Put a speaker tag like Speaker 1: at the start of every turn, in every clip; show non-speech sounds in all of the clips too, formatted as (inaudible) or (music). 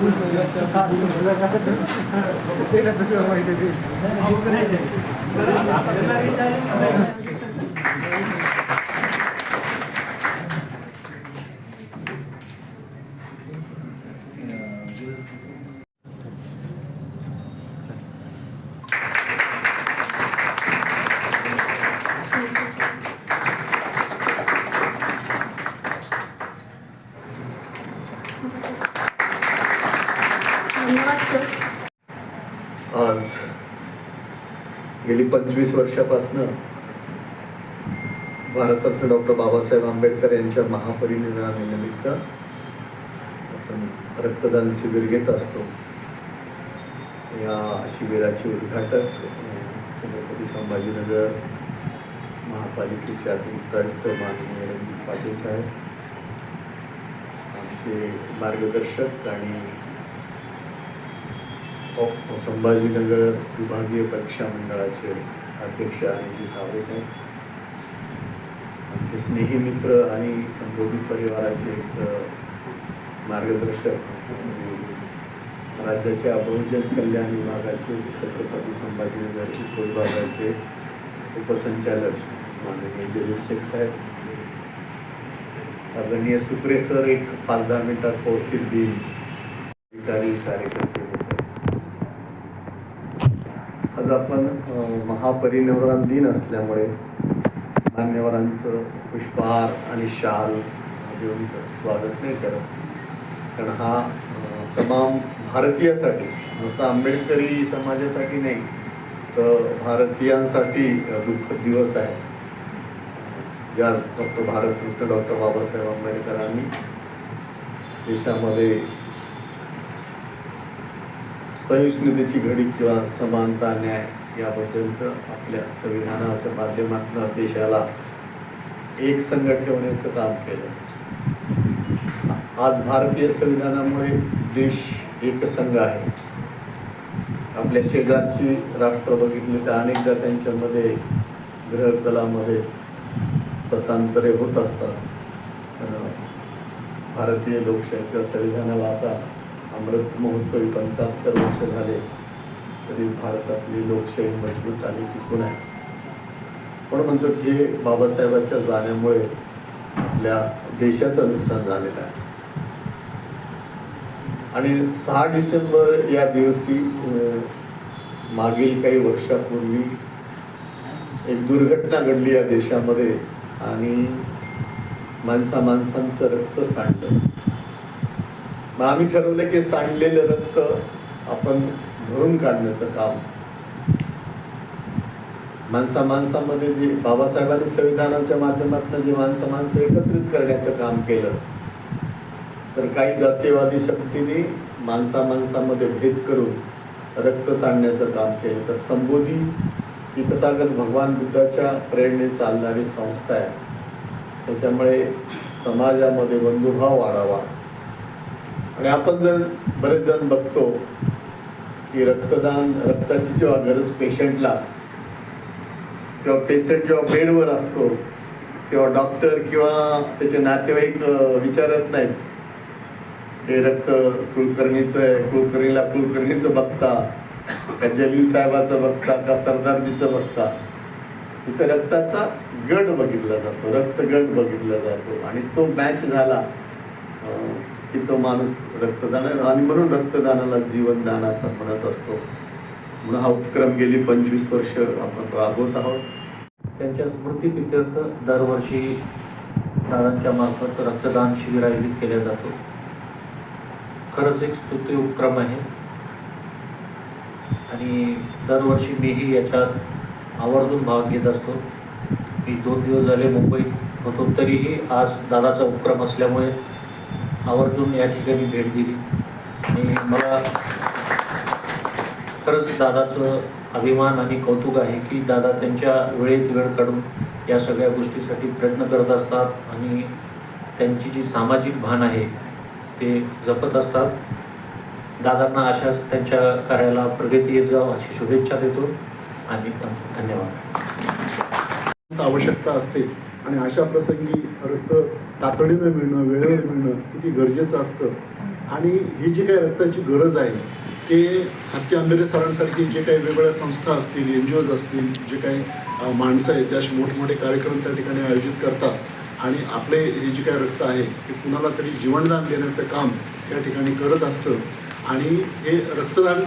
Speaker 1: (laughs) धन्यवाद सर
Speaker 2: आज गेली पंचवीस वर्षापासनं भारतरत्न डॉक्टर बाबासाहेब आंबेडकर यांच्या महापरिनिर्वाणानिमित्त आपण रक्तदान शिबिर घेत असतो. या शिबिराचे उद्घाटक छत्रपती संभाजीनगर महापालिकेचे अतिरिक्त आयुक्त माननीय रणजित पाटील साहेब आमचे मार्गदर्शक आणि संभाजीनगर विभागीय परीक्षा मंडळाचे अध्यक्ष आणि सावरे साहेब. आमचे स्नेही मित्र आणि संबोधित परिवाराचे एक मार्गदर्शक म्हणजे राज्याच्या बहुजन कल्याण विभागाचे छत्रपती संभाजीनगर उपविभागाचे उपसंचालक माननीय जलील शेख साहेब. आदरणीय सुप्रे सर एक पाच दहा मिनिटात पोहोचतील दिन. अधिकारी कार्यकर्ते. आज आपण महापरिनिर्वाण दिन असल्यामुळे मान्यवरांचं पुष्पहार आणि शाल देऊन स्वागत नाही करत. कारण हा तमाम भारतीयासाठी नुसता आंबेडकरी समाजासाठी नाही तर भारतीयांसाठी दुःख दुःखद दिवस आहे. ज्या डॉक्टर भारतरत्न डॉक्टर बाबासाहेब आंबेडकरांनी देशामध्ये सहिष्णुतेची घडी किंवा समानता न्याय याबद्दलचं आपल्या संविधानाच्या माध्यमातून देशाला एक संघ ठेवण्याचं काम केलं. आज भारतीय संविधानामुळे देश एकसंघ आहे. आपल्या शेजारची राष्ट्र बघितली तर अनेकदा त्यांच्यामध्ये ग्रहकलामध्ये ततांतरे होत असतात. भारतीय लोकशाही किंवा संविधानाला आता अमृत महोत्सवी पंचाहत्तर वर्ष झाले तरी भारतातली लोकशाही मजबूत आणि टिकून आहे. पण म्हणतो की हे बाबासाहेबांच्या जाण्यामुळे आपल्या देशाचं नुकसान झालेलं आहे. आणि सहा डिसेंबर या दिवशी मागील काही वर्षापूर्वी एक दुर्घटना घडली या देशामध्ये आणि माणसा माणसांचं रक्त सांडलं. मग आम्ही ठरवलं की सांडलेलं रक्त आपण भरून काढण्याचं काम. माणसा माणसामध्ये जे बाबासाहेबांनी संविधानाच्या माध्यमातून जे माणसं माणसं एकत्रित करण्याचं काम केलं तर काही जातीयवादी शक्तीने माणसा माणसामध्ये भेद करून रक्त सांडण्याचं काम केलं. तर संबोधी ही तथागत भगवान बुद्धाच्या प्रेरणे चालणारी संस्था आहे. त्याच्यामुळे समाजामध्ये बंधुभाव वाढावा. आणि आपण जर बरेच जण बघतो की रक्तदान रक्ताची जेव्हा गरज पेशंटला तेव्हा पेशंट जेव्हा बेडवर असतो तेव्हा डॉक्टर किंवा त्याचे नातेवाईक विचारत नाहीत. हे रक्त कुलकर्णीचं आहे कुलकर्णीला कुलकर्णीचं बघता का जलील साहेबाचं बघता का सरदारजीचं बघता. तिथं रक्ताचा गट बघितला जातो रक्तगट बघितला जातो. आणि तो मॅच झाला की तो माणूस रक्तदान आणि म्हणून रक्तदानाला जीवनदान आपण म्हणत असतो. म्हणून हा उपक्रम गेली पंचवीस वर्ष आपण राबवत आहोत.
Speaker 3: त्यांच्या स्मृतीप्रित्यर्थ दरवर्षी दादांच्या मार्फत रक्तदान शिबिर आयोजित केलं जातो. खरंच एक स्तुती उपक्रम आहे. आणि दरवर्षी मीही याच्यात आवर्जून भाग घेत असतो. मी दोन दिवस झाले मुंबईत होतो तरीही आज दादाचा उपक्रम असल्यामुळे आवर्जून या ठिकाणी भेट दिली. आणि मला खरंच दादाचं अभिमान आणि कौतुक आहे की दादा त्यांच्या वेळेत वेळ काढून या सगळ्या गोष्टीसाठी प्रयत्न करत असतात आणि त्यांची जी सामाजिक भान आहे ते जपत असतात. दादांना अशाच त्यांच्या कार्याला प्रगती येत जावं अशी शुभेच्छा देतो आणि धन्यवाद.
Speaker 4: आवश्यकता असते आणि अशा प्रसंगी रक्त तातडीनं मिळणं वेळेवर मिळणं किती गरजेचं असतं. आणि ही जी काही रक्ताची गरज आहे ते हत्ती आंबेरे सरांसारखी जे काही वेगवेगळ्या संस्था असतील एन जी ओज असतील जे काही माणसं आहेत ते असे मोठमोठे कार्यक्रम त्या ठिकाणी आयोजित करतात. आणि आपले हे जे काही रक्त आहे ते कुणाला तरी जीवनदान देण्याचं काम त्या ठिकाणी करत असतं. आणि हे रक्तदान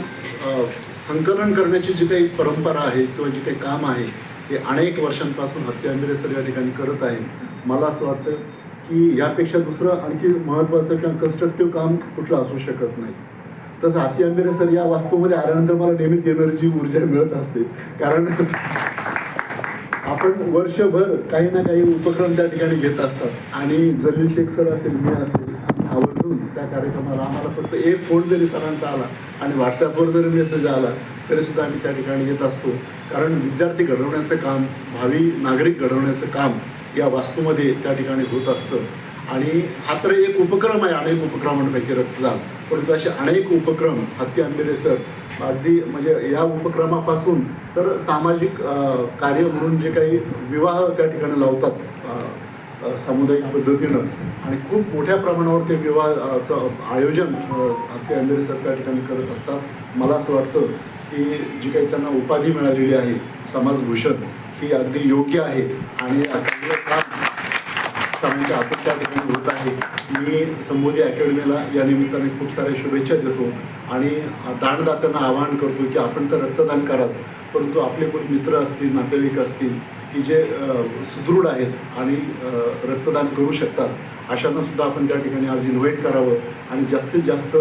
Speaker 4: संकलन करण्याची जी काही परंपरा आहे किंवा जे काही काम आहे ते अनेक वर्षांपासून हत्ती आंबेरे सर या ठिकाणी करत आहेत. मला असं वाटतं की यापेक्षा दुसरं आणखी महत्त्वाचं किंवा कन्स्ट्रक्टिव्ह काम कुठलं असू शकत नाही. तसं हाती आंबेरे सर या वास्तूमध्ये आल्यानंतर मला नेहमीच एनर्जी ऊर्जा मिळत असते. कारण आपण वर्षभर काही ना काही उपक्रम त्या ठिकाणी घेत असतात. आणि जलील शेख सर असेल मी असेल आवर्जून त्या कार्यक्रमाला आम्हाला फक्त एक फोन जरी सरांचा आला आणि व्हॉट्सॲपवर जरी मेसेज आला तरी सुद्धा आम्ही त्या ठिकाणी येत असतो. कारण विद्यार्थी घडवण्याचं काम भावी नागरिक घडवण्याचं काम या वास्तूमध्ये त्या ठिकाणी होत असतं. आणि हा तर एक उपक्रम आहे अनेक उपक्रमांपैकी रक्तदान. परंतु असे अनेक उपक्रम हत्ती आंबेरे सर अगदी म्हणजे या उपक्रमापासून तर सामाजिक कार्य म्हणून जे काही विवाह त्या ठिकाणी लावतात सामुदायिक पद्धतीनं. आणि खूप मोठ्या प्रमाणावर ते विवाहाचं आयोजन हत्ती आंबेरे सर त्या ठिकाणी करत असतात. मला असं वाटतं की जी काही त्यांना उपाधी मिळालेली आहे समाजभूषण ही अगदी योग्य आहे. आणि चांगलं काम सरांच्या त्या ठिकाणी होत आहे. मी संबोधी अकॅडमीला या निमित्ताने खूप साऱ्या शुभेच्छा देतो. आणि दानदात्यांना आवाहन करतो की आपण तर रक्तदान कराच परंतु आपले कोण मित्र असतील नातेवाईक असतील की जे सुदृढ आहेत आणि रक्तदान करू शकतात अशांना सुद्धा आपण त्या ठिकाणी आज इन्व्हाइट करावं आणि जास्तीत जास्त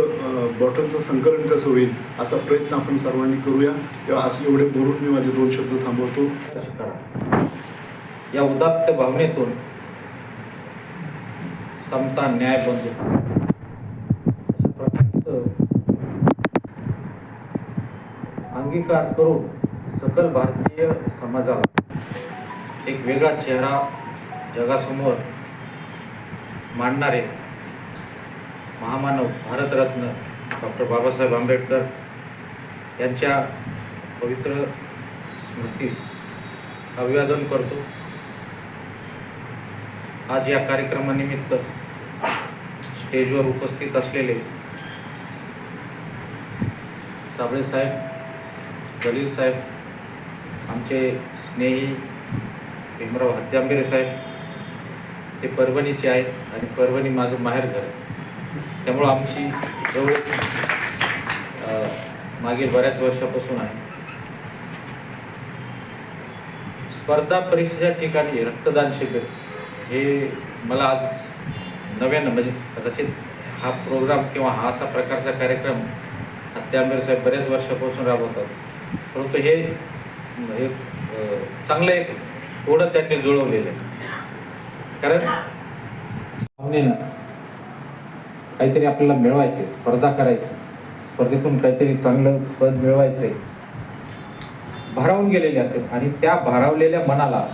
Speaker 4: बॉटलचं संकलन कसं होईल असा प्रयत्न आपण सर्वांनी करूया. किंवा असं एवढे बोलून मी माझे दोन शब्द थांबवतो.
Speaker 5: या उदात्त भावनेतून समता न्याय बंधू. अंगीकार करून सकल भारतीय समाजाला एक वेगळा चेहरा जगासमोर मांडणारे महामानव भारतरत्न डॉक्टर बाबासाहेब आंबेडकर यांच्या पवित्र स्मृतीस अभिवादन करतो. आज या कार्यक्रमानिमित्त स्टेजवर उपस्थित असलेले साबळे साहेब साहेब आमचे स्नेही भीमराव हत्यांबेरे साहेब ते परभणीचे आहेत आणि परभणी माझं माहेर घर आहे. त्यामुळं आमची जवळ मागील बऱ्याच वर्षापासून आहे. स्पर्धा परीक्षेच्या ठिकाणी रक्तदान शिबिर हे मला आज नव्यानं म्हणजे कदाचित हा प्रोग्राम किंवा हा असा प्रकारचा कार्यक्रम हत्यांबेर साहेब बऱ्याच वर्षापासून राबवतात. परंतु हे हे चांगलं एक ओढं त्यांनी जुळवलेलं आहे. कारण भावनेनं काहीतरी आपल्याला मिळवायचे स्पर्धा करायची. स्पर्धेतून काहीतरी चांगलं पद मिळवायचे भारावून गेलेले असतात आणि त्या भारावलेल्या मनाला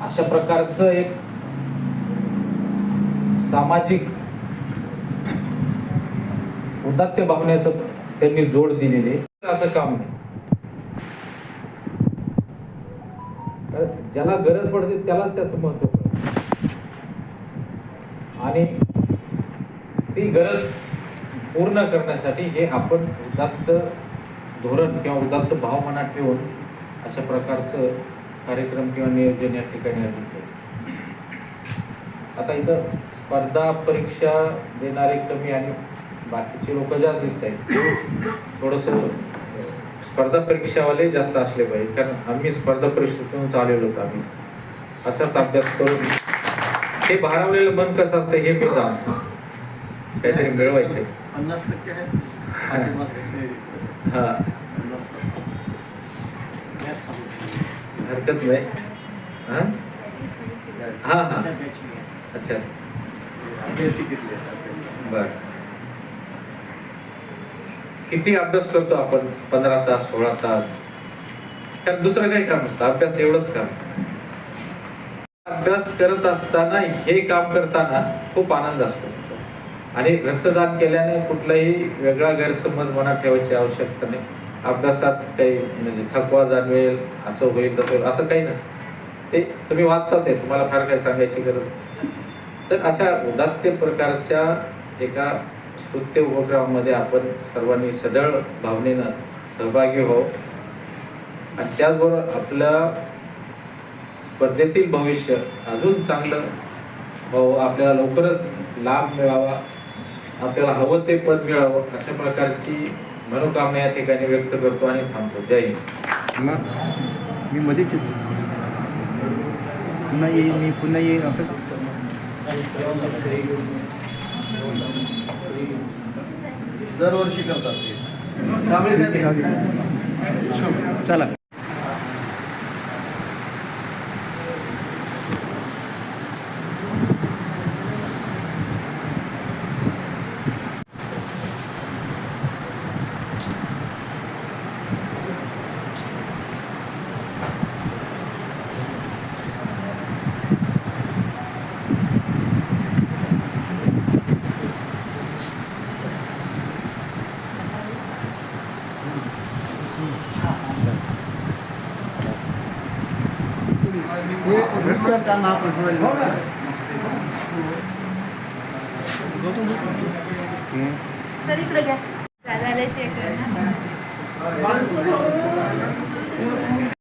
Speaker 5: अशा प्रकारचं एक सामाजिक उदात्त भावनेचं त्यांनी जोड दिलेले असं काम नाही. ज्याला गरज पडते त्यालाच त्याचं महत्त्व आणि ती गरज पूर्ण करण्यासाठी हे आपण उदात्त धोरण किंवा उदात्त भाव मनात ठेवून अशा प्रकारचं कार्यक्रम किंवा नियोजन या ठिकाणी आम्ही केलं. आता इथं स्पर्धा परीक्षा देणारे कमी आणि बाकीचे लोक जास्त दिसत आहेत. थोडंसं स्पर्धा परीक्षावाले जास्त असले पाहिजे कारण आम्ही स्पर्धा परीक्षेतून चालवलो होतो आम्ही. असाच अभ्यास करून ते भारावलेलं मन कसं असतं हे मी काहीतरी मिळवायचं
Speaker 2: पन्नास टक्के
Speaker 5: हा. हरकत नाही. हा? हा हा. अच्छा. बर. किती अभ्यास करतो आपण? पंधरा तास सोळा तास. कारण दुसरं काही काम नसतं. अभ्यास एवढंच काम. अभ्यास करत असताना हे काम करताना खूप आनंद असतो. आणि रक्तदान केल्याने कुठलाही वेगळा गैरसमज मनात ठेवायची आवश्यकता नाही. अभ्यासात काही म्हणजे थकवा जाणवेल असं होईल तसं होईल असं काही नसतं. ते तुम्ही वाचताच आहे तुम्हाला फार काही सांगायची गरज नाही. तर अशा उदात्त प्रकारच्या एका स्तुत्य उपक्रमामध्ये आपण सर्वांनी सढळ भावनेनं सहभागी हो आणि त्याचबरोबर आपल्या स्पर्धेतील भविष्य अजून चांगलं हो आपल्याला लवकरच लाभ मिळावा आपल्याला हवं ते पद मिळावं अशा प्रकारची मनोकामना या ठिकाणी व्यक्त करतो आणि थांबतो. जय हिंद.
Speaker 6: मी मध्येच येतो. पुन्हा येईल मी पुन्हा येईल असं?
Speaker 2: दरवर्षी करतात ते.
Speaker 6: चला.
Speaker 1: सर इकडे घ्या. झाल्याची